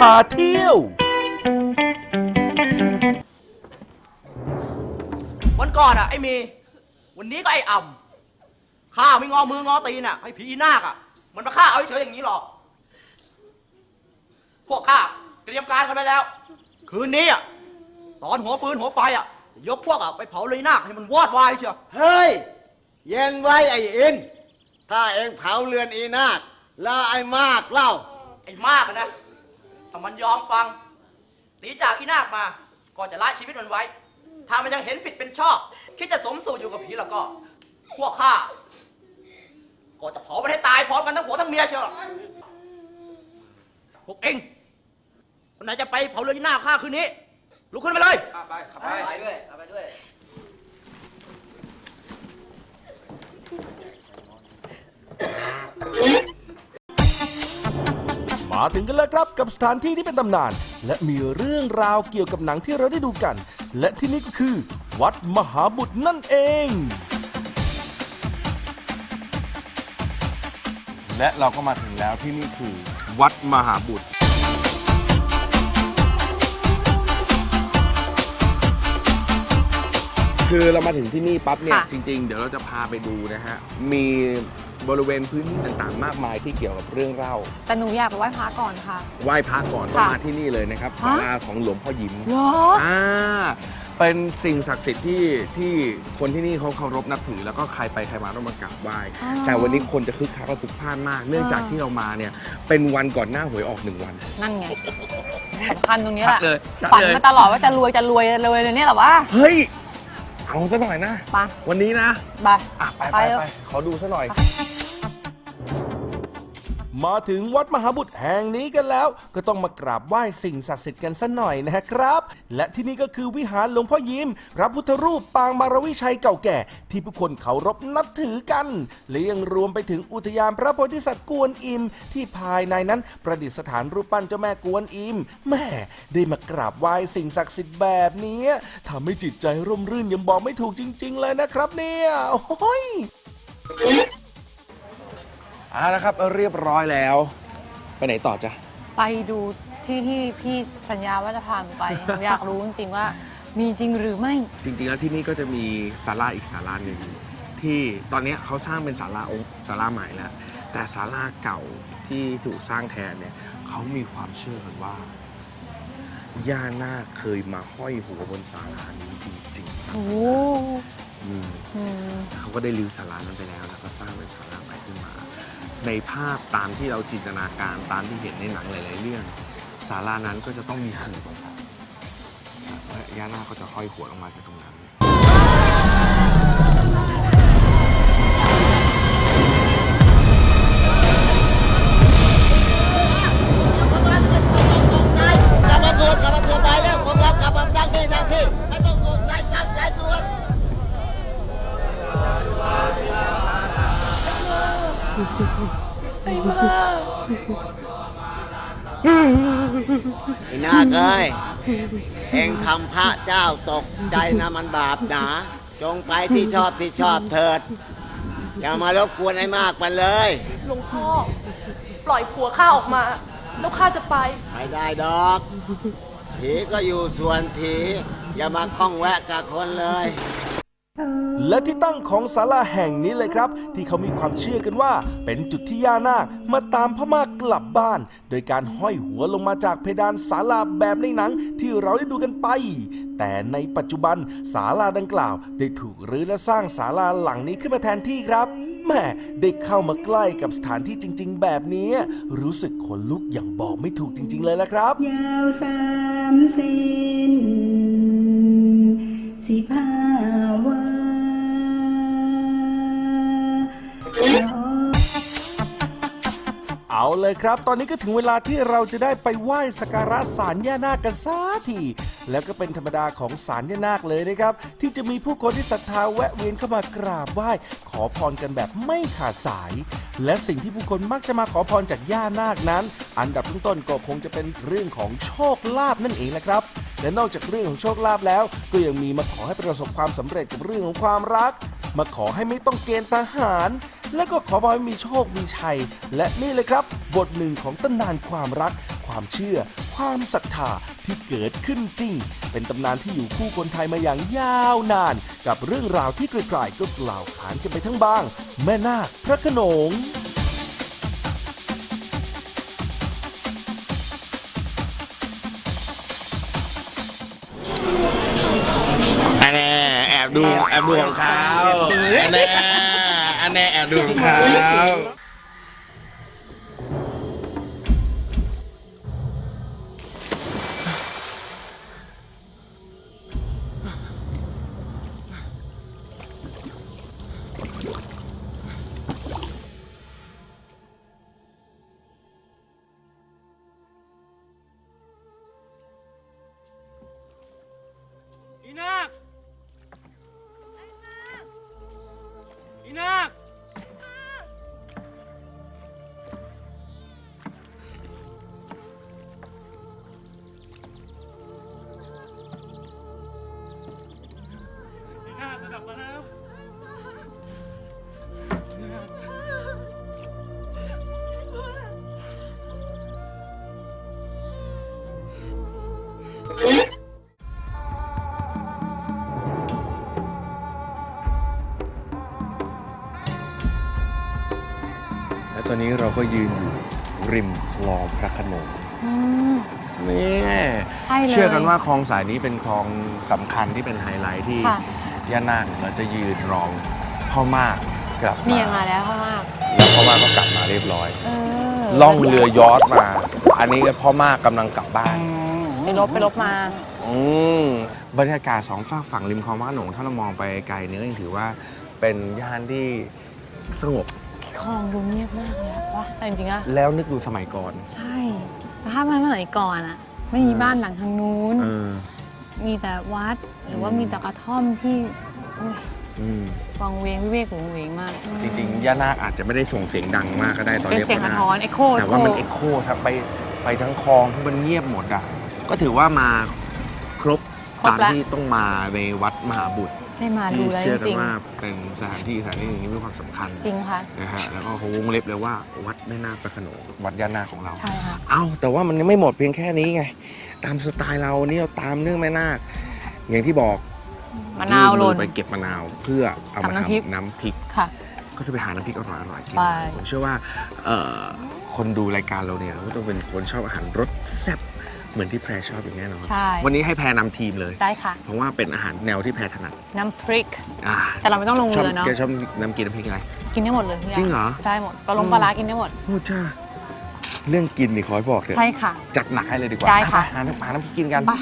พาเที่ยว วันก่อนอะไอ้เมีวันนี้ก็ไอ้อ่ำข้าไม่งอมืองอตีนอะไอ้ผีนาคอะ มันมาฆ่าเอาเฉยๆอย่างนี้หรอก พวกข้าเตรียมการกันไปแล้ว คืนนี้อะตอนหัวฟืนหัวไฟอะจะยกพวกอะไปเผาเลยนาคให้มันวอดวายเชียวเฮ้ย เย็นไว้ไอ้อิน ถ้าเองเผาเรือนอีนาคแล้วไอ้มากเล่า ไอ้มากอะนะ ถ้ามันยอมฟังหนีจากอีนาคมา ก็จะละชีวิตมันไว้ ถ้ามันยังเห็นผิดเป็นชอบ คิดจะสมสู่อยู่กับผีแล้วก็ พวกข้า ก็จะเผามันให้ตายพร้อมกันทั้งผัวทั้งเมียเชียวพวกเองคนไหนจะไปเผาเรือนอีนาคข้าคืนนี้ลุกขึ้นไปเลย ไปขับไปไปด้วยไปด้วย มาถึงกันแล้วครับกับสถานที่ที่เป็นตำนาน และมีเรื่องราวเกี่ยวกับหนังที่เราได้ดูกัน และที่นี่ก็คือ วัดมหาบุตรนั่นเอง และเราก็มาถึงแล้วที่นี่คือ วัดมหาบุตร คือเรามาถึงที่นี่ปั๊บเนี่ย ค่ะ จริง ๆ เดี๋ยวเราจะพาไปดูนะฮะ มีบริเวณพื้นที่ต่างๆ มากมายที่เกี่ยวกับเรื่องเล่าแต่หนูอยากไปไหว้พระก่อนค่ะ ไหว้พระก่อนต้องค่ะมาที่นี่เลยนะครับฮะ ศาลาของหลวงพ่อยิ้มเหรอ อ่าเป็นสิ่งศักดิ์สิทธิ์ที่ที่คนที่นี่เขาเคารพนับถือ แล้วก็ใครไปใครมาต้องมากราบไหว้ อ๋อแต่วันนี้คนจะคึกคักและพลุกพล่านมาก เนื่องจากอ่า ที่เรามาเนี่ยเป็นวันก่อนหน้าหวยออกหนึ่งวันนั่นไงสำคัญตรงนี้แหละชัดเลยชัดฝันเลย มาตลอดว่าจะรวยจะรวยจะรวยเลยเนี่ยเหรอวะ เฮ้ย เอาซะหน่อยนะ ไป วันนี้นะ ไปอะไปไปไปเถอะไปขอดูซะหน่อย มาถึงวัดมหาบุตรแห่งนี้กันแล้ว ก็ต้องมากราบไหว้สิ่งศักดิ์สิทธิ์กันสัหน่อยนะครับ และที่นี่ก็คือวิหารหลวงพ่อยิ้ม พระพุทธรูปปางมารวิชัยเก่าแก่ ที่ผู้คนเคารพนับถือกันและยังรวมไปถึงอุทยานพระโพธิสัตว์กวนอิม ที่ภายในนั้นประดิษฐานรูปปั้นเจ้าแม่กวนอิมแม่ได้มากราบไหว้สิ่งศักดิ์สิทธิ์แบบนี้ทำให้จิตใจร่มรื่นยังบอกไม่ถูกจริง ๆ เลยนะครับ เนี่ยโอ้ย อ่านะครับเรียบร้อยแล้ว ไปไหนต่อจ๊ะไปดูที่ที่พี่สัญญาว่าจะพาหนูไปหนูอยากรู้จริงๆว่ามีจริงหรือไม่ จริงๆแล้วที่นี่ก็จะมีศาลาอีกศาลาหนึ่งที่ตอนนี้เขาสร้างเป็นศาลาองค์ศาลาใหม่แล้ว แต่ศาลาเก่าที่ถูกสร้างแทนเนี่ยเขามีความเชื่อกันว่าย่านาคเคยมาห้อยหัวบนศาลานี้จริงโอ้โหๆอืมอืม เขาก็ได้รื้อศาลานั้นไปแล้ว แล้วก็สร้างเป็นศาลาใหม่ขึ้นมา ในภาพตามที่เราจินตนาการตามที่เห็นในหนังหลาย ๆ เรื่องศาลานั้นก็จะต้องมีหันและย่านาคก็จะห้อยหัวลงมาจากตรงนั้น ไอ้นาคเอ้ยเองทำพระเจ้าตกใจนะมันบาปหนา จงไปที่ชอบที่ชอบเถิด อย่ามารบกวนไอ้มากมันเลย หลวงพ่อ ปล่อยผัวข้าออกมา แล้วข้าจะไป ไม่ได้ดอก ผีก็อยู่ส่วนผี อย่ามาคล้องแวะกับคนเลย และที่ตั้งของศาลาแห่งนี้เลยครับ ที่เขามีความเชื่อกันว่า เป็นจุดที่ย่านาคมาตามพม่ากลับบ้าน โดยการห้อยหัวลงมาจากเพดานศาลาแบบในหนังที่เราได้ดูกันไป แต่ในปัจจุบันศาลาดังกล่าว ได้ถูกรื้อและสร้างศาลาหลังนี้ขึ้นมาแทนที่ครับแม่ได้เข้ามาใกล้กับสถานที่จริง ๆ แบบนี้ รู้สึกขนลุกอย่างบอกไม่ถูกจริง ๆ เลยละครับ ยาวสามเซนสิบห้าวา เอาเลยครับ ตอนนี้ก็ถึงเวลาที่เราจะได้ไปไหว้สักการะศาลย่านาคกันสักที แล้วก็เป็นธรรมดาของศาลย่านาคเลยนะครับ ที่จะมีผู้คนที่ศรัทธาแวะเวียนเข้ามากราบไหว้ ขอพรกันแบบไม่ขาดสาย และสิ่งที่ผู้คนมักจะมาขอพรจากย่านาคนั้น อันดับต้นๆก็คงจะเป็นเรื่องของโชคลาภนั่นเองแหละครับ และนอกจากเรื่องของโชคลาภแล้ว ก็ยังมีมาขอให้ประสบความสำเร็จกับเรื่องของความรัก มาขอให้ไม่ต้องเกณฑ์ทหาร และก็ขอพรให้มีโชคมีชัย และนี่เลยครับ บทหนึ่งของตำนานความรักความความเชื่อ ความศรัทธาที่เกิดขึ้นจริง เป็นตำนานที่อยู่คู่คนไทยมาอย่างยาวนาน กับเรื่องราวที่ใครๆก็กล่าวขานกันไปทั้งบ้าง แม่นาคพระโขนงอันแน่แอบดูแอบดูของเขาอันแน่อัน แน่แอบดูของเขา ลับมาแล้ว และตอนนี้เราก็ยืนอยู่ริมคลองพระโขนงอืม นี่ใช่เลยเชื่อกันว่าคลองสายนี้เป็นคลองสำคัญที่เป็นไฮไลท์ที่ ค่ะ ย่านาคเราจะยืนรองพ่อมากกลับนี่มายังมาแล้วข้างมาก แล้วพ่อมากก็กลับมาเรียบร้อยเออล่องเรือยอทมา อันนี้ก็พ่อมากกำลังกลับบ้าน ไปลบไปลบมา อืมบรรยากาศสองฝากฝั่งริมคลองพระโขนงถ้าเรามองไปไกลเนี่ยก็ยังถือว่าเป็นย่านที่สงบคลองดูเงียบมากเลยอะวะแต่จริงๆอะแล้วนึกดูสมัยก่อน ใช่แต่ถ้ามันเมื่อไหร่ก่อนอะไม่มีบ้านหลังทางนู้น เออ มีแต่วัด หรือว่าอืมมีแต่กระท่อมที่อุ๊ยอืมวังเวงวิเวกหวงเวงมากจริงๆย่านาคอาจจะไม่ได้ส่งเสียงดังมากก็ได้ตอนเป็นเรียกเสียงพ่สะนาคท้อนเอ็โคแต่ว่ามันเอ็กโคทั้งไปไปทั้งคลองที่มันเงียบหมดอะ ก็ถือว่ามาครบครบตามแล้วที่ต้องมาในวัดมหาบุตร ได้มาดูที่แล้วเชื่อจกันริงว่าเป็นสถานที่สถานที่หนึ่งที่มีความสำคัญๆจริงค่ะ นะฮะแล้วก็เขาวงเล็บเลยว่าวัดแม่นาคพระโขนงวัดย่านาคของเรา ใช่ค่ะ เอ้าแต่ว่ามันยังไม่หมดเพียงแค่นี้ไง ตามสไตล์เรานี่เราตามเรื่องแม่นาคอย่างที่บอกมะนาวหล่น ไปเก็บมะนาวเพื่อเอามาทำน้ำพริก ทำน้ำพริก ค่ะ ก็จะไปหาน้ำพริกอร่อยๆกินไป ผมเชื่อว่าเอ่อคนดูรายการเราเนี่ยก็ต้องเป็นคนชอบอาหารรสแซ่บเหมือนที่แพรชอบอย่างแน่นอนใช่ วันนี้ให้แพรนำทีมเลย ได้ค่ะ เพราะว่าเป็นอาหารแนวที่แพรถนัดน้ำพริก อ่าแต่เราไม่ต้องลงชอบเรือเนาะแกชอบน้ำกินน้ำพริกอะไร กินได้หมดเลยพี่ยาจริงเหรอ ใช่หมดปลาลงปลาร้ากินได้หมดพูดจ้า เรื่องกินนี่ขอให้บอกเถอะใช่ค่ะ จัดหนักให้เลยดีกว่าได้ค่ะไปหาน้ำหาน้ำพริกกินกันไป